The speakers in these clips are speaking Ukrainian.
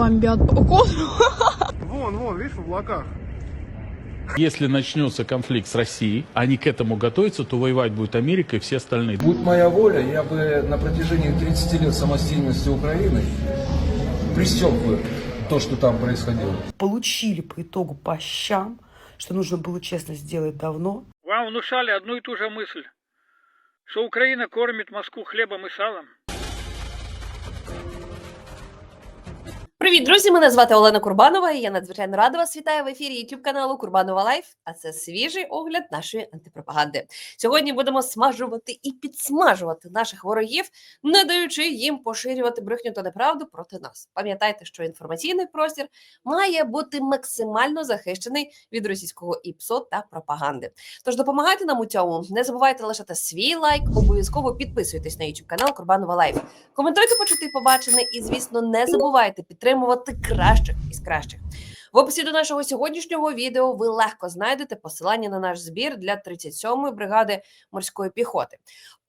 бомбят. Укол. Вон, вон, видишь, в облаках. Если начнется конфликт с Россией, они к этому готовятся, то воевать будет Америка и все остальные. Будь моя воля, я бы на протяжении 30 лет самостоятельности Украины пресек бы то, что там происходило. получили по итогу по щам, что нужно было честно сделать давно. Вам внушали одну и ту же мысль, что Украина кормит Москву хлебом и салом. Привіт, друзі! Мене звати Олена Курбанова. і Я надзвичайно рада вас вітаю в ефірі youtube каналу Курбанова Лайф. А це свіжий огляд нашої антипропаганди. Сьогодні будемо смажувати і підсмажувати наших ворогів, не даючи їм поширювати брехню та неправду проти нас. Пам'ятайте, що інформаційний простір має бути максимально захищений від російського ІПСО та пропаганди. Тож допомагайте нам у цьому. Не забувайте лишати свій лайк, обов'язково підписуйтесь на youtube канал Курбанова Лайф. Коментуйте, почути побачене, і звісно, не забувайте підтримувати кращих із кращих. В описі до нашого сьогоднішнього відео ви легко знайдете посилання на наш збір для 37-ї бригади морської піхоти.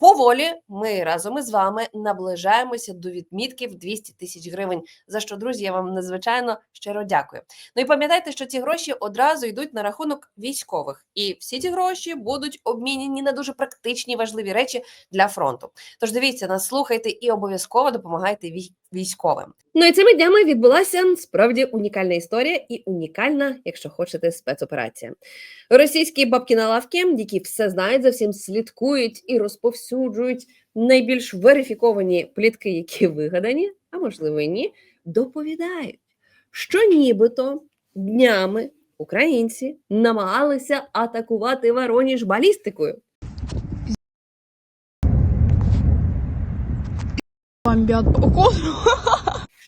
Поволі ми разом із вами наближаємося до відмітки в 200 тисяч гривень. За що, друзі, я вам надзвичайно щиро дякую. Ну і пам'ятайте, що ці гроші одразу йдуть на рахунок військових, і всі ці гроші будуть обмінені на дуже практичні важливі речі для фронту. Тож дивіться нас, слухайте і обов'язково допомагайте вій- військовим. Ну і цими днями відбулася справді унікальна історія і унікальна, якщо хочете, спецоперація. Російські бабки на лавки, які все знають, за всім слідкують і розповсюджують найбільш верифіковані плітки, які вигадані, а можливо і ні, доповідають, що нібито днями українці намагалися атакувати Вороніж балістикою.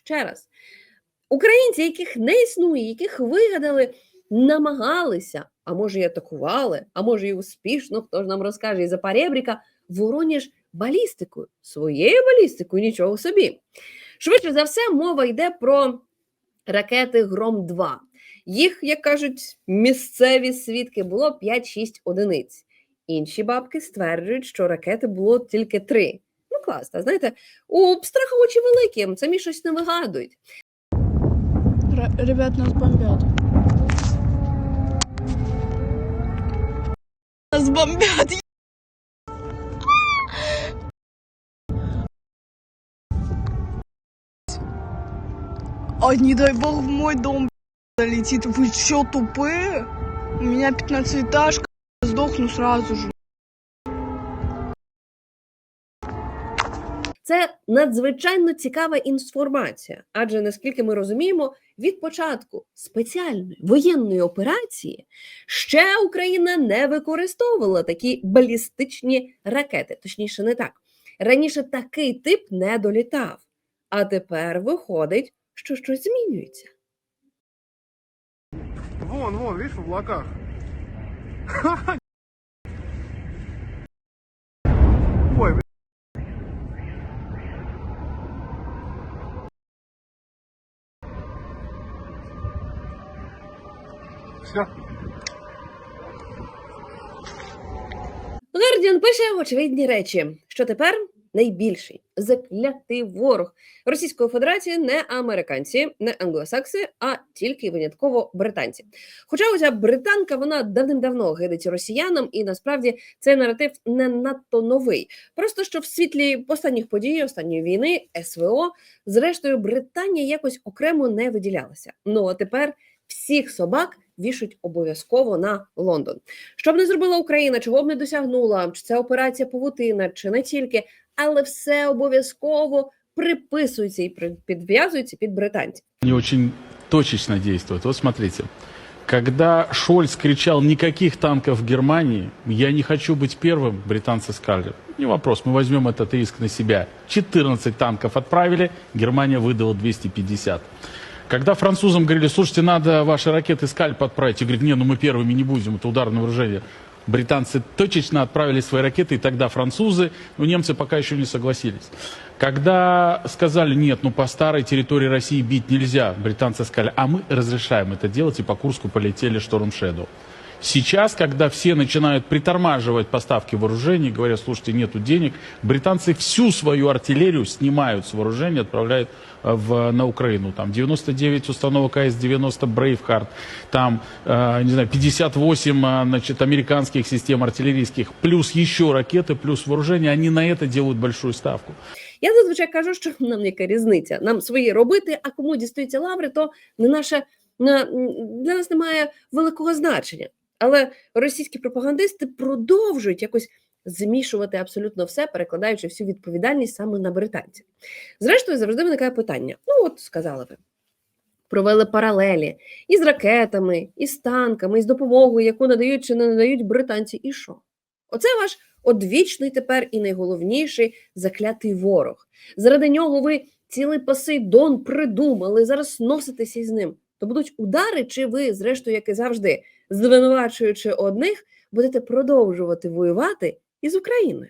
Ще раз, українці, яких не існує, яких вигадали, намагалися, а може, і атакували, а може, і успішно, хто ж нам розкаже із-за паребріка, Вороніж балістикою, своєю балістикою, нічого собі. Швидше за все, мова йде про ракети Гром 2 Їх, як кажуть, місцеві свідки було 5-6 одиниць. Інші бабки стверджують, що ракети було тільки три. Ну, клас, та знаєте, у страха очі великі, самі щось не вигадують. Р- ребят, нас бомбят. Нас бомбят. А не дай бог в мой дом залетит. Вы что, тупые? У меня пятнадцатиэтажка. Сдохну сразу же. Це надзвичайно цікава інформація, адже наскільки ми розуміємо, від початку спеціальної воєнної операції ще Україна не використовувала такі балістичні ракети. Точніше, не так. Раніше такий тип не долітав. А тепер виходить, що щось змінюється. Вон, вон, видишь, в облаках. Ой. Все. Гардіан пише очевидні речі, що тепер найбільший заклятий ворог Російської Федерації не американці, не англосакси, а тільки винятково британці. Хоча оця британка вона давним-давно гидить росіянам, і насправді цей наратив не надто новий. Просто що в світлі останніх подій, останньої війни, СВО, зрештою, Британія якось окремо не виділялася. Ну а тепер всіх собак вішуть обов'язково на Лондон. Що б не зробила Україна, чого б не досягнула, чи це операція Павутина, чи не тільки, але все обов'язково приписується і при- підв'язується під британців. Они очень точечно действуют. Вот смотрите. Когда Шольц кричал «никаких танков в Германии», «я не хочу быть первым», британцы сказали, не вопрос, мы возьмем этот риск на себя. 14 танков отправили, Германия выдала 250. Когда французам говорили, слушайте, надо ваши ракеты «Скальп» отправить, и говорят, не, ну мы первыми не будем, это ударное вооружение. Британцы точечно отправили свои ракеты, и тогда французы, ну немцы пока еще не согласились. Когда сказали, нет, ну по старой территории России бить нельзя, британцы сказали, а мы разрешаем это делать, и по Курску полетели Шторм Шэдоу. Сейчас, когда все начинают притормаживать поставки вооружений, говорят, слушайте, нету денег, британцы всю свою артиллерию снимают с вооружения, отправляют э, в, на Украину. Там 99 установок АС-90 Брейвхарт, там, э, не знаю, 58 э, значит, американских систем артиллерийских, плюс еще ракеты, плюс вооружение, они на это делают большую ставку. Я зазвичай кажу, що нам яка різниця. Нам свої робити, а кому дістаються лаври, то не наше на, для нас немає великого значення. Але російські пропагандисти продовжують якось змішувати абсолютно все, перекладаючи всю відповідальність саме на британців. Зрештою, завжди виникає питання: ну, от сказали ви. Провели паралелі із ракетами, із танками, із допомогою, яку надають чи не надають британці. І що? Оце ваш одвічний тепер і найголовніший заклятий ворог. Заради нього ви цілий Посейдон придумали, зараз носитеся із ним. То будуть удари, чи ви, зрештою, як і завжди, звинувачуючи одних, будете продовжувати воювати із Україною?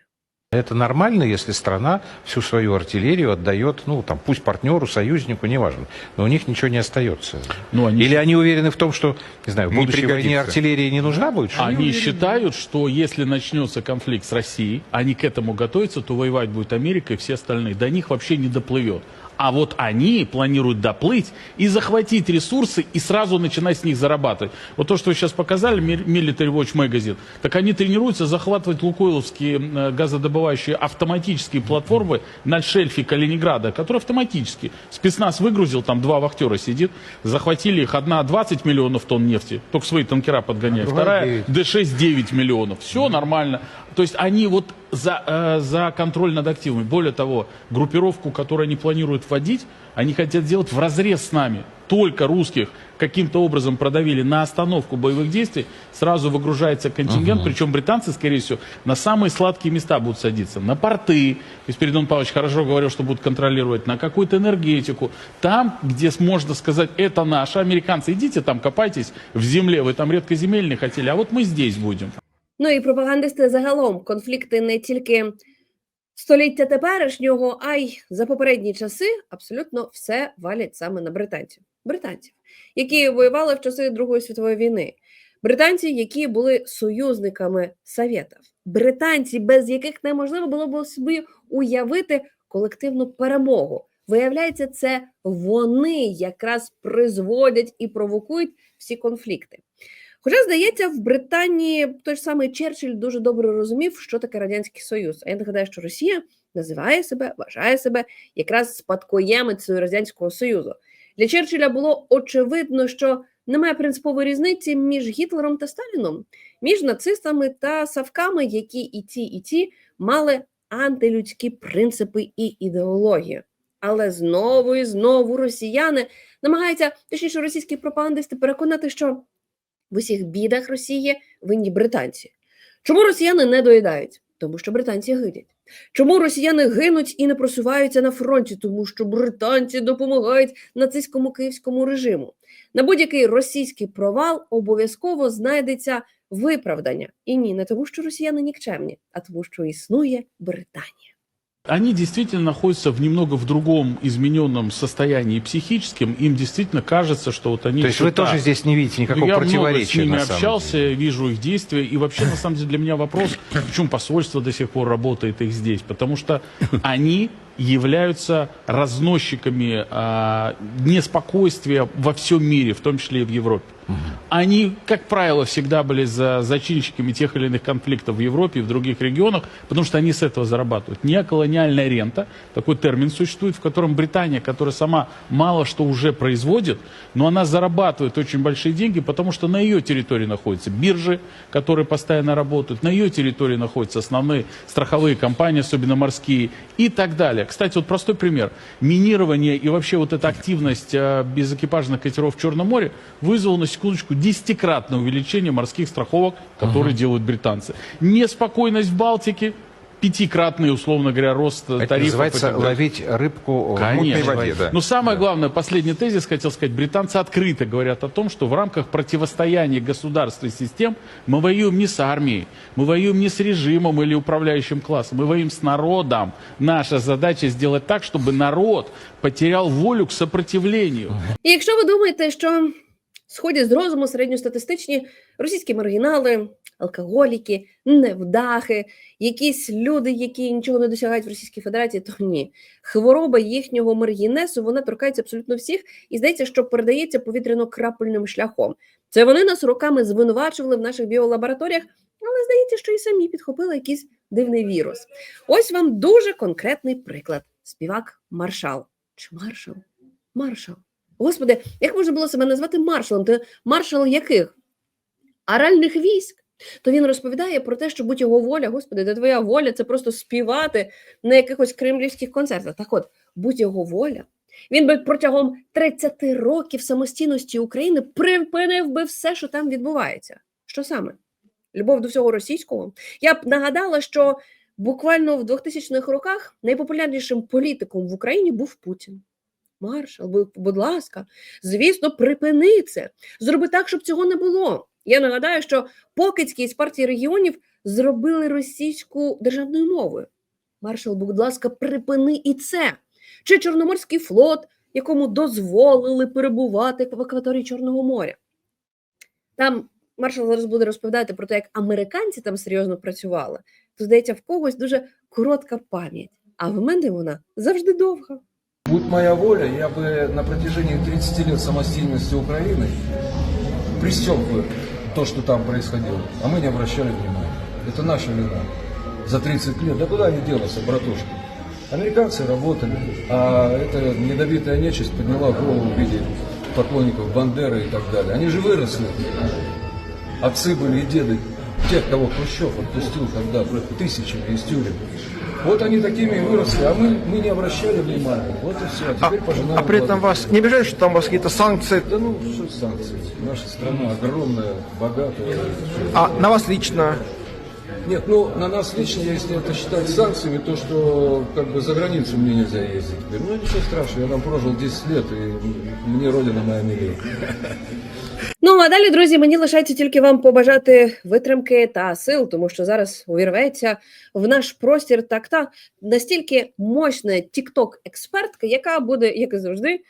Это нормально, если страна всю свою артиллерию отдает, ну, там, пусть партнеру, союзнику, неважно, но у них ничего не остается. Ну, они Или они уверены в том, что, не знаю, в Не будущей войне пригодится. артиллерия не нужна будет? что ли? Они считают, что если начнется конфликт с Россией, они к этому готовятся, то воевать будет Америка и все остальные. До них вообще не доплывет. А вот они планируют доплыть и захватить ресурсы и сразу начинать с них зарабатывать. Вот то, что вы сейчас показали, Мир- Military Watch Magazine, так они тренируются захватывать лукойловские э, газодобывающие автоматические платформы на шельфе Калининграда, которые автоматически. Спецназ выгрузил, там два вахтера сидит, захватили их. Одна 20 миллионов тонн нефти, только свои танкера подгоняют. А другая Вторая 9. Д6 9 миллионов. Все нормально. То есть они вот за, э, за контроль над активами. Более того, группировку, которую они планируют вводить, они хотят сделать в разрез с нами. Только русских каким-то образом продавили на остановку боевых действий, сразу выгружается контингент, причем британцы, скорее всего, на самые сладкие места будут садиться. На порты, то есть Спиридон Павлович хорошо говорил, что будут контролировать, на какую-то энергетику. Там, где можно сказать, это наше, американцы, идите там копайтесь в земле, вы там редкоземельные хотели, а вот мы здесь будем. Ну і пропагандисти загалом конфлікти не тільки століття теперішнього, а й за попередні часи абсолютно все валять саме на британців. Британців, які воювали в часи Другої світової війни. Британці, які були союзниками Совєтів. Британці, без яких неможливо було б собі уявити колективну перемогу. Виявляється, це вони якраз призводять і провокують всі конфлікти. Хоча, здається, в Британії той ж самий Черчилль дуже добре розумів, що таке Радянський Союз. А я нагадаю, що Росія називає себе, вважає себе якраз спадкоємицею Радянського Союзу. Для Черчилля було очевидно, що немає принципової різниці між Гітлером та Сталіном, між нацистами та савками, які і ті, і ті мали антилюдські принципи і ідеологію. Але знову і знову росіяни намагаються, точніше, російські пропагандисти переконати, що в усіх бідах Росії винні британці. Чому росіяни не доїдають? Тому що британці гидять. Чому росіяни гинуть і не просуваються на фронті? Тому що британці допомагають нацистському київському режиму. На будь-який російський провал обов'язково знайдеться виправдання. І ні, не тому, що росіяни нікчемні, а тому, що існує Британія. Они действительно находятся в немного в другом измененном состоянии психическим. Им действительно кажется, что вот они... То есть вы тоже здесь не видите никакого Ну, я много с противоречия, ними на самом общался, деле. вижу их действия. И вообще, на самом деле, для меня вопрос, почему посольство до сих пор работает их здесь. Потому что они являются разносчиками а, неспокойствия во всем мире, в том числе и в Европе. Они, как правило, всегда были за зачинщиками тех или иных конфликтов в Европе и в других регионах, потому что они с этого зарабатывают. Неоколониальная рента, такой термин существует, в котором Британия, которая сама мало что уже производит, но она зарабатывает очень большие деньги, потому что на ее территории находятся биржи, которые постоянно работают, на ее территории находятся основные страховые компании, особенно морские, и так далее. Кстати, вот простой пример. Минирование и вообще вот эта активность э, безэкипажных катеров в Черном море вызвала, на секундочку, десятикратное увеличение морских страховок, которые делают британцы. Неспокойность в Балтике, пятикратный, условно говоря, рост Это тарифов. и называется ловить рыбку в Конечно. мутной воде. да. Но самое главное, последний тезис хотел сказать. Британцы открыто говорят о том, что в рамках противостояния государств и систем мы воюем не с армией, мы воюем не с режимом или управляющим классом, мы воюем с народом. Наша задача сделать так, чтобы народ потерял волю к сопротивлению. І якщо ви думаєте, що сходять з розуму середньостатистичні російські маргінали, алкоголіки, невдахи, якісь люди, які нічого не досягають в Російській Федерації, то ні. Хвороба їхнього маргінесу вона торкається абсолютно всіх і здається, що передається повітряно-крапельним шляхом. Це вони нас роками звинувачували в наших біолабораторіях, але здається, що і самі підхопили якийсь дивний вірус. Ось вам дуже конкретний приклад: співак Маршал. Чи маршал? Маршал. Господи, як можна було себе назвати маршалом? Ти маршал яких? Аральних військ. То він розповідає про те, що будь його воля, господи, де твоя воля, це просто співати на якихось кремлівських концертах. Так от, будь його воля. Він би протягом 30 років самостійності України припинив би все, що там відбувається. Що саме? Любов до всього російського. Я б нагадала, що буквально в 2000-х роках найпопулярнішим політиком в Україні був Путін. Маршал, будь, ласка, звісно, припини це. Зроби так, щоб цього не було. Я нагадаю, що Покицький з партії регіонів зробили російську державною мовою. Маршал, будь ласка, припини і це. Чи Чорноморський флот, якому дозволили перебувати в акваторії Чорного моря. Там маршал зараз буде розповідати про те, як американці там серйозно працювали, то здається, в когось дуже коротка пам'ять, а в мене вона завжди довга. Будь моя воля, я бы на протяжении 30 лет самостийности Украины пресек бы то, что там происходило. А мы не обращали внимания. Это наша вина. За 30 лет. Да куда они делаются, братушки? Американцы работали, а эта недобитая нечисть подняла голову в виде поклонников Бандеры и так далее. Они же выросли. Отцы были и деды тех, кого Хрущев отпустил тогда тысячами из тюрем. Вот они такими и выросли, а мы, мы не обращали внимания. Вот и все. А А, теперь пожинаем а при этом вас не обижает, что там у вас какие-то санкции? Да ну, что санкции? Наша страна огромная, богатая. А на вас лично? Нет, ну, на нас лично, если это считать санкциями, то, что как бы за границу мне нельзя ездить. Ну, ничего страшного, я там прожил 10 лет, и мне родина моя милее. Ну а далі, друзі, мені лишається тільки вам побажати витримки та сил, тому що зараз увірветься в наш простір так та настільки мощна тікток експертка яка буде, як і завжди,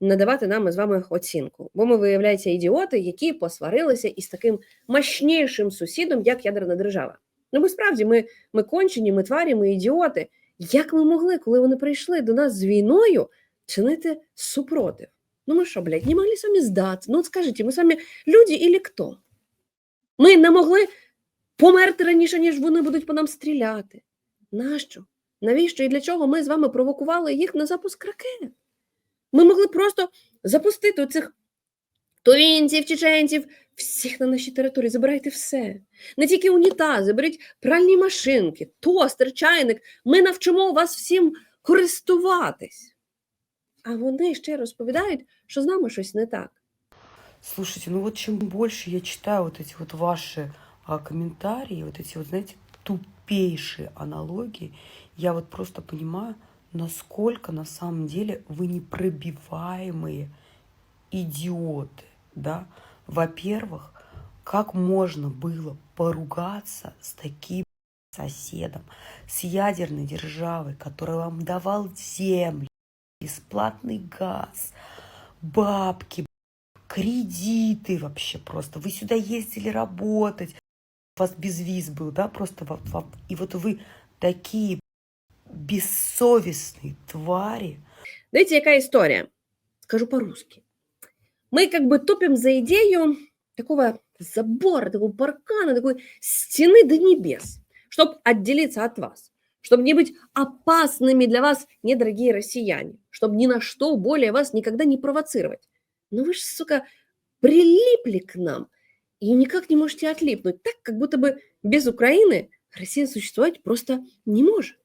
надавати нам з вами оцінку. Бо ми виявляється ідіоти, які посварилися із таким мощнішим сусідом, як ядерна держава. Ну, бо справді, ми, ми кончені, ми тварі, ми ідіоти. Як ми могли, коли вони прийшли до нас з війною, чинити супротив? Ну мы что, блядь, не могли с вами сдаться? Ну от скажите, ми з вами люди или хто? Ми не могли померти раніше, ніж вони будуть по нам стріляти. Нащо? Навіщо і для чого ми з вами провокували їх на запуск ракет? Ми могли просто запустити оцих тувінців, чеченців, всіх на нашій території. Забирайте все. Не тільки унітази, беріть пральні машинки, тостер, чайник. Ми навчимо вас всім користуватись. А вони ще розповідають, що з нами щось не так. Слушайте, ну вот чем больше я читаю вот эти вот ваши а, комментарии, вот эти вот, знаете, тупейшие аналогии, я вот просто понимаю, насколько на самом деле вы непробиваемые идиоты, да? Во-первых, как можно было поругаться с таким соседом, с ядерной державой, которая вам давал землю, бесплатный газ, бабки, кредиты вообще просто. Вы сюда ездили работать, у вас без виз был, да, просто во- во- и вот вы такие бессовестные твари. Знаете, яка история? Скажу по-русски. Мы как бы топим за идею такого забора, такого паркана, такой стены до небес, чтобы отделиться от вас, чтобы не быть опасными для вас, недорогие россияне, чтобы ни на что более вас никогда не провоцировать. Но вы же, сука, прилипли к нам и никак не можете отлипнуть, так, как будто бы без Украины Россия существовать просто не может.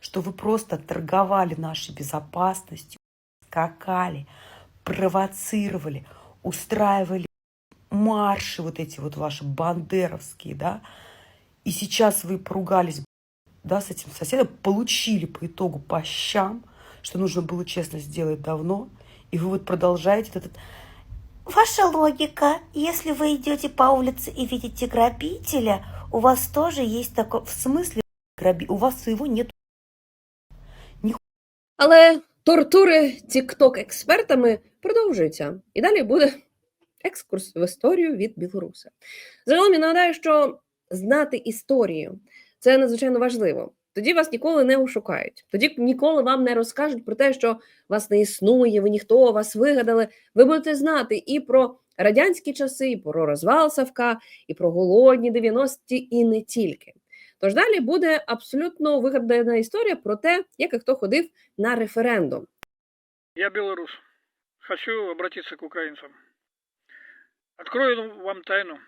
что вы просто торговали нашей безопасностью, скакали, провоцировали, устраивали марши вот эти вот ваши бандеровские, да, и сейчас вы поругались, да, с этим соседом, получили по итогу по щам, что нужно было честно сделать давно, и вы вот продолжаете этот Ваша логика, если вы идете по улице и видите грабителя, у вас тоже есть такой... в смысле граби, у вас своего нет Але тортури тікток експертами продовжуються. І далі буде екскурс в історію від білоруса. Загалом я нагадаю, що знати історію це надзвичайно важливо. Тоді вас ніколи не ошукають. Тоді ніколи вам не розкажуть про те, що вас не існує, ви ніхто вас вигадали. Ви будете знати і про радянські часи, і про розвал Савка, і про голодні 90-ті, і не тільки. Тож далі буде абсолютно вигадана історія про те, як і хто ходив на референдум. Я белорус. Хочу обратиться к украинцам. Открою вам тайну.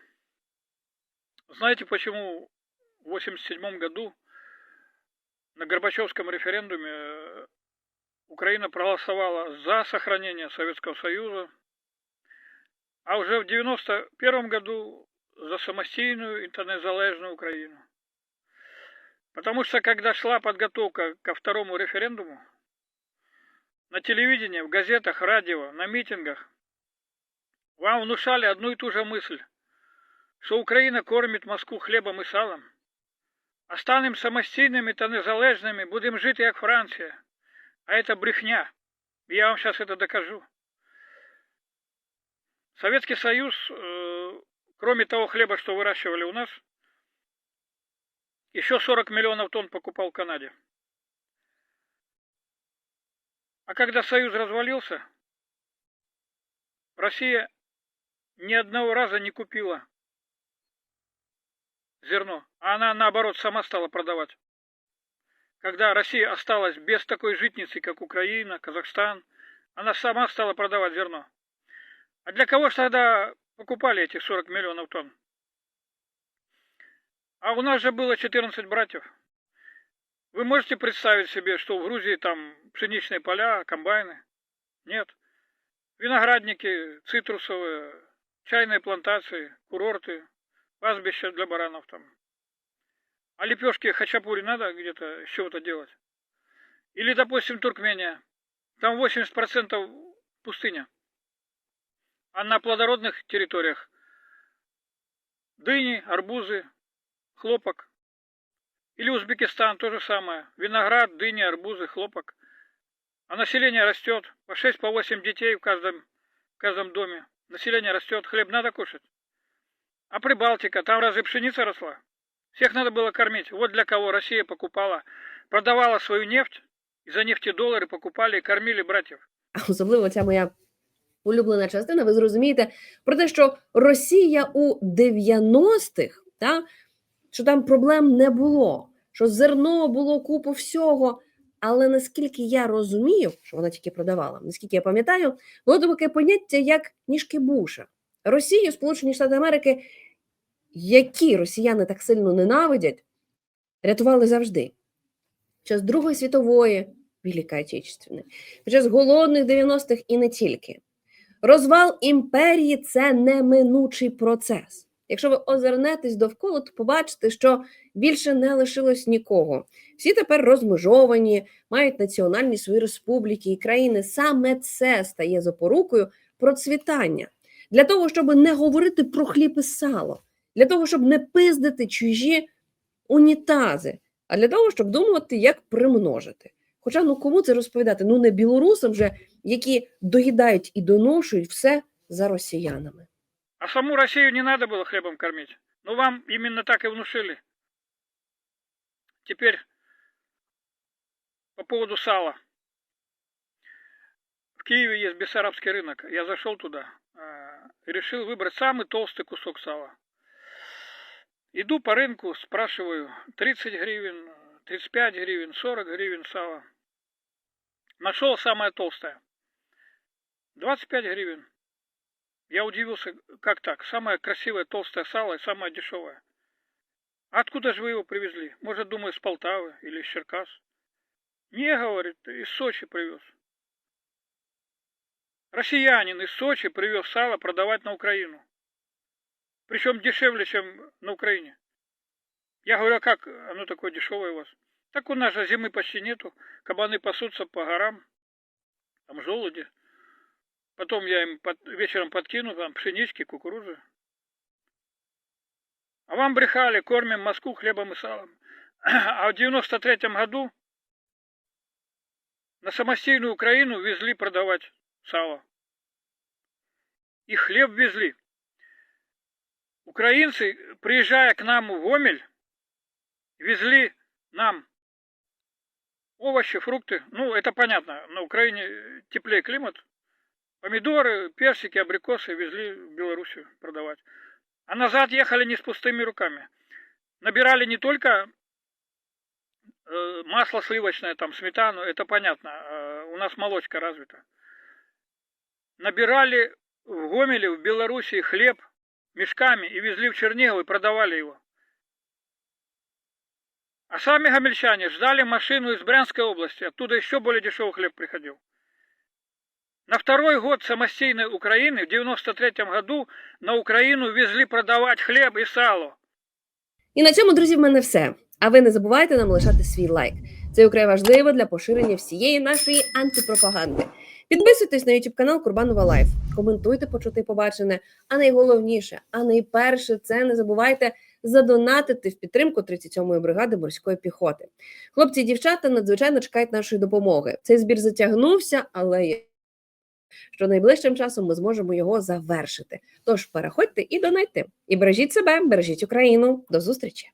Знаете, почему в 1987 году на Горбачевском референдуме э, Украина проголосовала за сохранение Советского Союза, а уже в 1991 году за самостийную и незалежную Украину? Потому что когда шла подготовка ко второму референдуму, на телевидении, в газетах, радио, на митингах вам внушали одну и ту же мысль, что Украина кормит Москву хлебом и салом, а станем самостійними та незалежними, будем жити як Франція. А это брехня. Я вам сейчас это докажу. Советский Союз, э, кроме того хлеба, что выращивали у нас, еще 40 миллионов тонн покупал в Канаде. А когда Союз развалился, Россия ни одного раза не купила зерно, а она наоборот сама стала продавать. Когда Россия осталась без такой житницы, как Украина, Казахстан, она сама стала продавать зерно. А для кого же тогда покупали эти 40 миллионов тонн? А у нас же было 14 братьев. Вы можете представить себе, что в Грузии там пшеничные поля, комбайны? Нет. Виноградники, цитрусовые, чайные плантации, курорты, пастбища для баранов там. А лепешки хачапури надо где-то с чего-то делать? Или, допустим, Туркмения. Там 80% пустыня. А на плодородных территориях дыни, арбузы, хлопок. Или Узбекистан то же самое. Виноград, дыни, арбузы, хлопок. А население растет. По 6 по 8 детей в каждом, в каждом доме. Население растет. Хлеб надо кушать. А Прибалтика, там разве пшеница росла? Всех надо было кормить. Вот для кого Россия покупала, продавала свою нефть, и за нефтедоллары покупали и кормили братьев. А особливо ця моя улюблена частина, ви зрозумієте про те, що Росія у 90-х, та, що там проблем не було, що зерно було купу всього. Але наскільки я розумію, що вона тільки продавала, наскільки я пам'ятаю, було таке поняття як ніжки Буша. Росію, Сполучені Штати Америки, які росіяни так сильно ненавидять, рятували завжди. Під час Другої світової, Великої Отечественної, під час голодних 90-х і не тільки. Розвал імперії це неминучий процес. Якщо ви озирнетесь довкола, то побачите, що більше не лишилось нікого. Всі тепер розмежовані, мають національні свої республіки і країни. Саме це стає запорукою процвітання. Для того, щоб не говорити про хліб і сало, для того, щоб не пиздити чужі унітази, а для того, щоб думати, як примножити. Хоча ну кому це розповідати? Ну не білорусам же, які доїдають і доношують все за росіянами. А саму Россию не надо было хлебом кормить. Но вам именно так и внушили. Теперь по поводу сала. В Киеве есть Бессарабский рынок. Я зашел туда э, и решил выбрать самый толстый кусок сала. Иду по рынку, спрашиваю, 30 гривен, 35 гривен, 40 гривен сала. Нашел самое толстое. 25 гривен. Я удивился, как так? Самое красивое толстое сало и самое дешевое. Откуда же вы его привезли? Может, думаю, с Полтавы или из Черкас? Не, говорит, из Сочи привез. Россиянин из Сочи привез сало продавать на Украину. Причем дешевле, чем на Украине. Я говорю, а как оно такое дешевое у вас? Так у нас же зимы почти нету. Кабаны пасутся по горам. Там желуди. Потом я им под, вечером подкину там пшенички, кукурузы. А вам брехали, кормим Москву хлебом и салом. А в 93 году на самостийную Украину везли продавать сало. и хлеб везли. Украинцы, приезжая к нам в Гомель, везли нам овощи, фрукты. Ну, это понятно, на Украине теплее климат. Помидоры, персики, абрикосы везли в Белоруссию продавать. А назад ехали не с пустыми руками. Набирали не только э, масло сливочное, там, сметану, это понятно. э, у нас молочка развита. Набирали в Гомеле, в Белоруссии хлеб мешками и везли в Чернигов и продавали его. А сами гомельчане ждали машину из Брянской области, оттуда еще более дешевый хлеб приходил. На второй год самостийной Украины, в 93 году, на Украину везли продавать хлеб и сало. І на цьому, друзі, в мене все. А ви не забувайте нам лишати свій лайк. Це украй важливо для поширення всієї нашої антипропаганди. Підписуйтесь на YouTube канал Курбанова Лайф, коментуйте почути побачене. А найголовніше, а найперше, це не забувайте задонатити в підтримку 37-ї бригади морської піхоти. Хлопці і дівчата надзвичайно чекають нашої допомоги. Цей збір затягнувся, але я- що найближчим часом ми зможемо його завершити. Тож переходьте і донайте. І бережіть себе, бережіть Україну. До зустрічі!